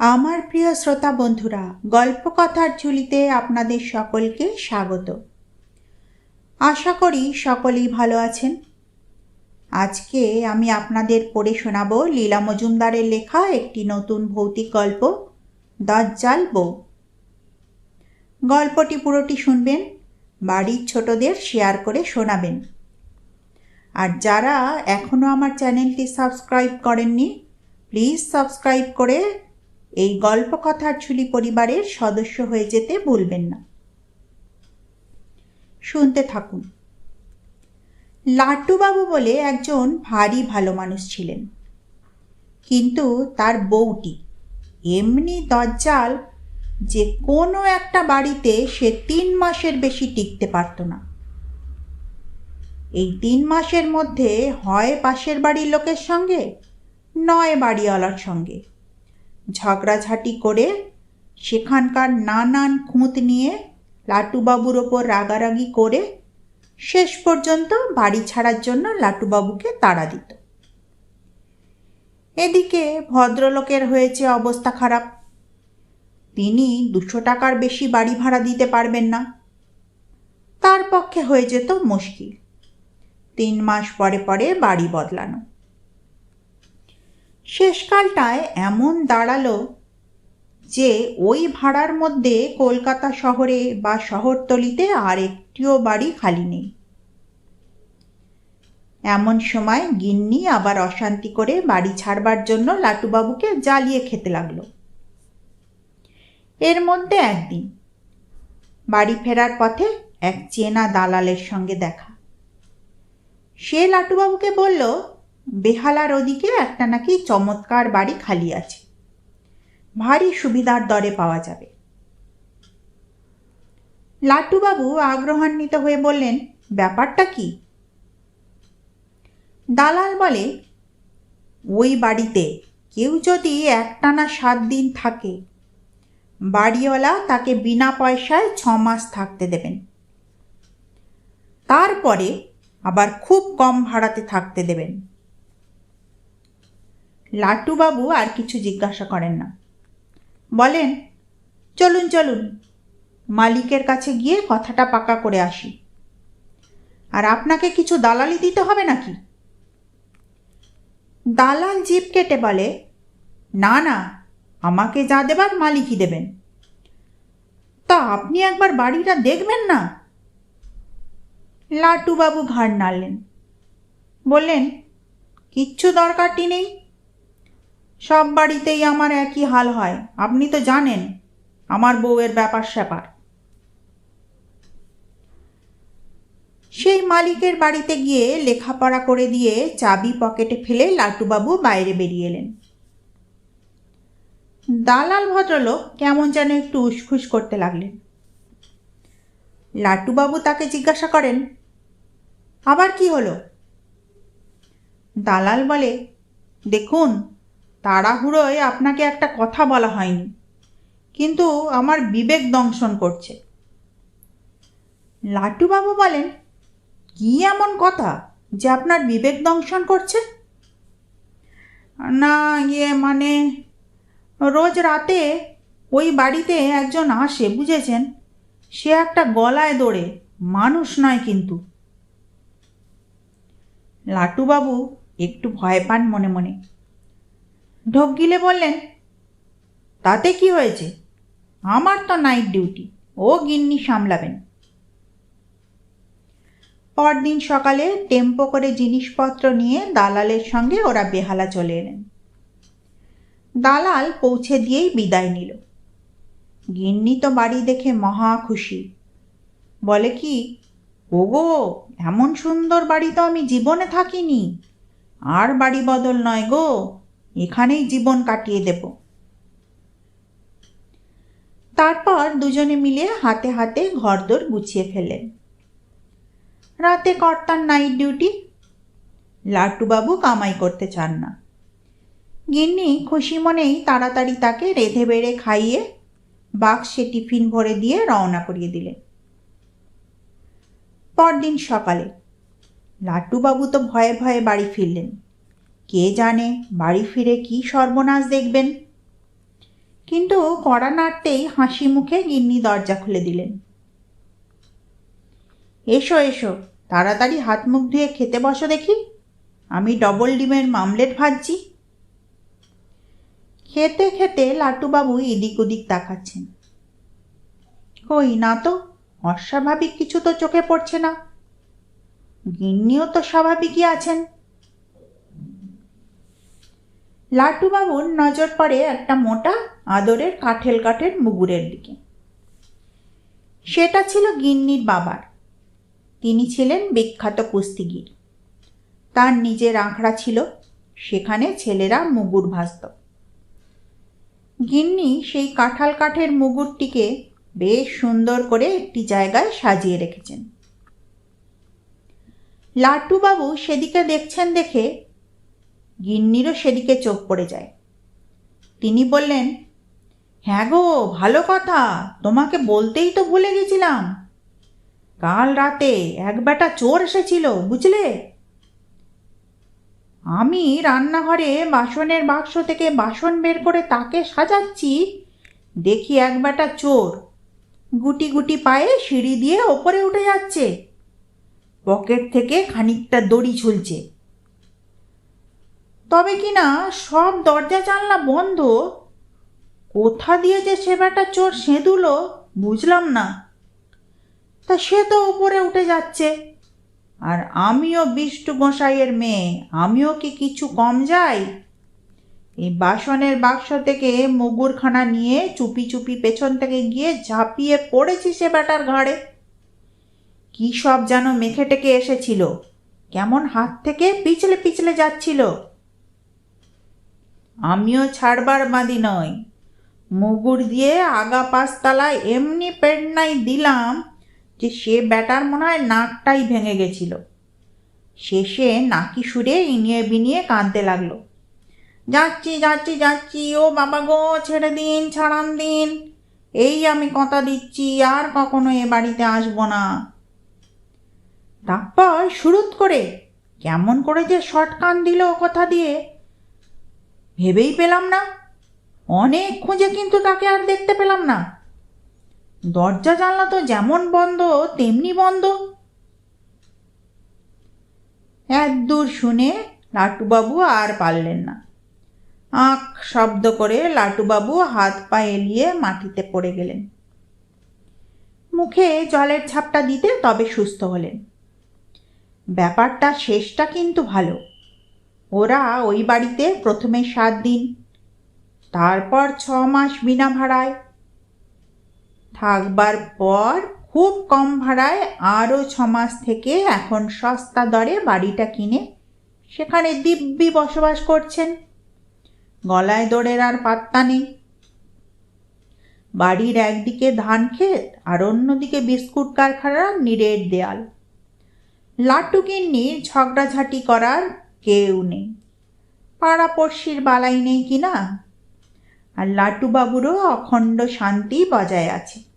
আমার প্রিয় শ্রোতা বন্ধুরা, গল্পকথার ঝুলিতে আপনাদের সকলকে স্বাগত। আশা করি সকলেই ভালো আছেন। আজকে আমি আপনাদের পড়ে শোনাব লীলা মজুমদারের লেখা একটি নতুন ভৌতিক গল্প, দজ্জাল বউ। গল্পটি পুরোটি শুনবেন, বাড়ির ছোটদের শেয়ার করে শোনাবেন। আর যারা এখনও আমার চ্যানেলটি সাবস্ক্রাইব করেননি, প্লিজ সাবস্ক্রাইব করে এই গল্পকথার ঝুলি পরিবারের সদস্য হয়ে যেতে ভুলবেন না। শুনতে থাকুন। লাট্টুবাবু বলে একজন ভারী ভালো মানুষ ছিলেন। কিন্তু তার বউটি, এমনি দজ্জাল, যে কোনো একটা বাড়িতে সে তিন মাসের বেশি টিকতে পারত না। এই তিন মাসের মধ্যে হয় পাশের বাড়ির লোকের সঙ্গে, নয় বাড়িওয়ালার সঙ্গে। ঝগড়াঝাটি করে সেখানকার নানান খুঁত নিয়ে লাটুবাবুর ওপর রাগারাগি করে শেষ পর্যন্ত বাড়ি ছাড়ার জন্য লাটুবাবুকে তাড়া দিত। এদিকে ভদ্রলোকের হয়েছে অবস্থা খারাপ। তিনি দুশো টাকার বেশি বাড়ি ভাড়া দিতে পারবেন না। তার পক্ষে হয়ে যেত মুশকিল। তিন মাস পরে পরে বাড়ি বদলানো। শেষকালটায় এমন দাঁড়াল যে ওই ভাড়ার মধ্যে কলকাতা শহরে বা শহরতলিতে আর একটিও বাড়ি খালি নেই। এমন সময় গিন্নি আবার অশান্তি করে বাড়ি ছাড়বার জন্য লাটুবাবুকে জ্বালিয়ে খেতে লাগল। এর মধ্যে একদিন বাড়ি ফেরার পথে এক চেনা দালালের সঙ্গে দেখা। সে লাটুবাবুকে বলল বেহালার ওদিকে একটা নাকি চমৎকার বাড়ি খালি আছে। ভারী সুবিধার দরে পাওয়া যাবে। লাট্টুবাবু আগ্রহান্বিত হয়ে বললেন, ব্যাপারটা কি? দালাল বলে, ওই বাড়িতে কেউ যদি একটানা সাত দিন থাকে, বাড়িওয়ালা তাকে বিনা পয়সায় ছ মাস থাকতে দেবেন। তারপরে আবার খুব কম ভাড়াতে থাকতে দেবেন। লাট্টুবাবু আর কিছু জিজ্ঞাসা করেন না। বলেন, চলুন চলুন, মালিকের কাছে গিয়ে কথাটা পাকা করে আসি। আর আপনাকে কিছু দালালি দিতে হবে নাকি? দালাল জিপ কেটে বলে, না না, আমাকে যা দেবার মালিকই দেবেন। তা আপনি একবার বাড়িটা দেখবেন না? লাটুবাবু ঘাড় নাড়লেন। বললেন, কিচ্ছু দরকারটি নেই সব বাড়িতেই আমার একই হাল হয়। আপনি তো জানেন, আমার বউয়ের ব্যাপার স্যাপার। সেই মালিকের বাড়িতে গিয়ে লেখাপড়া করে দিয়ে চাবি পকেটে ফেলে লাটুবাবু বাইরে বেরিয়ে এলেন। দালাল ভদ্রলোক কেমন যেন একটু উসখুস করতে লাগলেন। লাটুবাবু তাকে জিজ্ঞাসা করেন, আবার কি হলো? দালাল বলে, দেখুন তাড়াহুড়োয় আপনাকে একটা কথা বলা হয়নি, কিন্তু আমার বিবেক দংশন করছে। লাটুবাবু বলেন, কি এমন কথা যে আপনার বিবেক দংশন করছে? না ইয়ে মানে রোজ রাতে ওই বাড়িতে একজন আসে, বুঝেছেন? সে একটা গলায় দৌড়ে, মানুষ নয় কিন্তু। লাটুবাবু একটু ভয় পান মনে মনে। ঢোক গিলে বললেন, তাতে কি হয়েছে? আমার তো নাইট ডিউটি ও গিন্নি সামলাবেন। পরদিন সকালে টেম্পো করে জিনিসপত্র নিয়ে দালালের সঙ্গে ওরা বেহালা চলে এলেন। দালাল পৌঁছে দিয়েই বিদায় নিল। গিন্নি তো বাড়ি দেখে মহা খুশি। বলে কি, ওগো, এমন সুন্দর বাড়ি তো আমি জীবনে থাকিনি। আর বাড়ি বদল নয় গো। এখানেই জীবন কাটিয়ে দেব। তারপর দুজনে মিলে হাতে হাতে ঘরদোর গুছিয়ে ফেলেন। রাতে কর্তার নাইট ডিউটি লাট্টুবাবু কামাই করতে চান না। গিন্নি খুশি মনেই তাড়াতাড়ি তাকে রেধে বেড়ে খাইয়ে বাক্সে টিফিন ভরে দিয়ে রওনা করিয়ে দিলেন। পরদিন সকালে, লাট্টুবাবু তো ভয়ে ভয়ে বাড়ি ফিরলেন। কে জানে বাড়ি ফিরে কি সর্বনাশ দেখবেন? কিন্তু কড়া নাড়তেই হাসি মুখে গিন্নি দরজা খুলে দিলেন। এসো এসো, তাড়াতাড়ি হাত মুখ ধুয়ে খেতে বসো দেখি। আমি ডবল ডিমের মামলেট ভাজছি। খেতে খেতে লাটুবাবু এদিক ওদিক তাকাচ্ছেন। কই না তো, অস্বাভাবিক কিছু তো চোখে পড়ছে না। গিন্নিও তো স্বাভাবিকই আছেন। লাট্টুবাবুর নজর পড়ে একটা মোটা আদরের কাঠেল কাঠের মুগুরের দিকে। সেটা ছিল গিন্নির বাবার। তিনি ছিলেন বিখ্যাত কুস্তিগির। তার নিজের আঁকড়া ছিল সেখানে ছেলেরা মুগুর ভাসত গিন্নি সেই কাঁঠাল কাঠের মুগুরটিকে বেশ সুন্দর করে একটি জায়গায় সাজিয়ে রেখেছেন। লাট্টুবাবু সেদিকে দেখছেন দেখে গিন্নিরও সেদিকে চোখ পড়ে যায়। তিনি বললেন হ্যাঁ গো, ভালো কথা, তোমাকে বলতেই তো ভুলে গেছিলাম। কাল রাতে এক বেটা চোর এসেছিল, বুঝলে? আমি রান্নাঘরে বাসনের বাক্স থেকে বাসন বের করে তাকে সাজাচ্ছি, দেখি এক বেটা চোর গুটি গুটি পায়ে সিঁড়ি দিয়ে ওপরে উঠে যাচ্ছে। পকেট থেকে খানিকটা দড়ি ঝুলছে। তবে কি না সব দরজা জানলা বন্ধ? কোথা দিয়ে যে সেবাটা চোর সেঁধুলো বুঝলাম না। তা সে তো উপরে উঠে যাচ্ছে। আর আমিও বিষ্টু গোসাইয়ের মেয়ে, আমিও কি কিছু কম যাই? এই বাসনের বাক্স থেকে মুগুরখানা নিয়ে চুপি চুপি পেছন থেকে গিয়ে ঝাঁপিয়ে পড়েছি সে বেটার ঘাড়ে। কি সব যেন মেখে টেকে এসেছিল। কেমন হাত থেকে পিছলে পিছলে যাচ্ছিল। আমিও ছাড়বার বাঁধি নয় মুগুর দিয়ে আগা পাঁচতলায় এমনি পেটনাই দিলাম যে সে ব্যাটার মনে হয় নাকটাই ভেঙে গেছিল। শেষে নাকি সুরে ইনিয়ে বিনিয়ে কাঁদতে লাগল। যাচ্ছি যাচ্ছি যাচ্ছি, ও বাবা গো, ছেড়ে দিন, ছাড়ান দিন। এই আমি কথা দিচ্ছি, আর কখনো এ বাড়িতে আসব না। তারপর শুরুত করে, কেমন করে যে শর্ট কান দিল কথা দিয়ে ভেবেই পেলাম না। অনেক খুঁজে কিন্তু তাকে আর দেখতে পেলাম না। দরজা, জানলা তো যেমন বন্ধ, তেমনি বন্ধ। এক দূর শুনে লাটুবাবু আর পারলেন না। আঁক শব্দ করে লাটুবাবু হাত পা এলিয়ে মাটিতে পড়ে গেলেন। মুখে জলের ছাপটা দিতে তবে সুস্থ হলেন। ব্যাপারটা শেষটা কিন্তু ভালো। ওরা ওই বাড়িতে প্রথমে সাত দিন, তারপর ছ মাস বিনা ভাড়ায়। থাকবার পর খুব কম ভাড়ায় আরও ছ মাস থেকে এখন সস্তা দরে বাড়িটা কিনে সেখানে দিব্যি বসবাস করছেন। গলায় দৌড়ের আর পাত্তা নেই। বাড়ির একদিকে ধান ক্ষেত আর অন্যদিকে বিস্কুট কারখানার নিরেট দেয়াল। লাট্টু কিন্নির ঝগড়াঝাটি করার কেউ নেই। পাড়াপড়শির বালাই নেই কি না? আর লাটুবাবুরও অখণ্ড শান্তি বজায় আছে।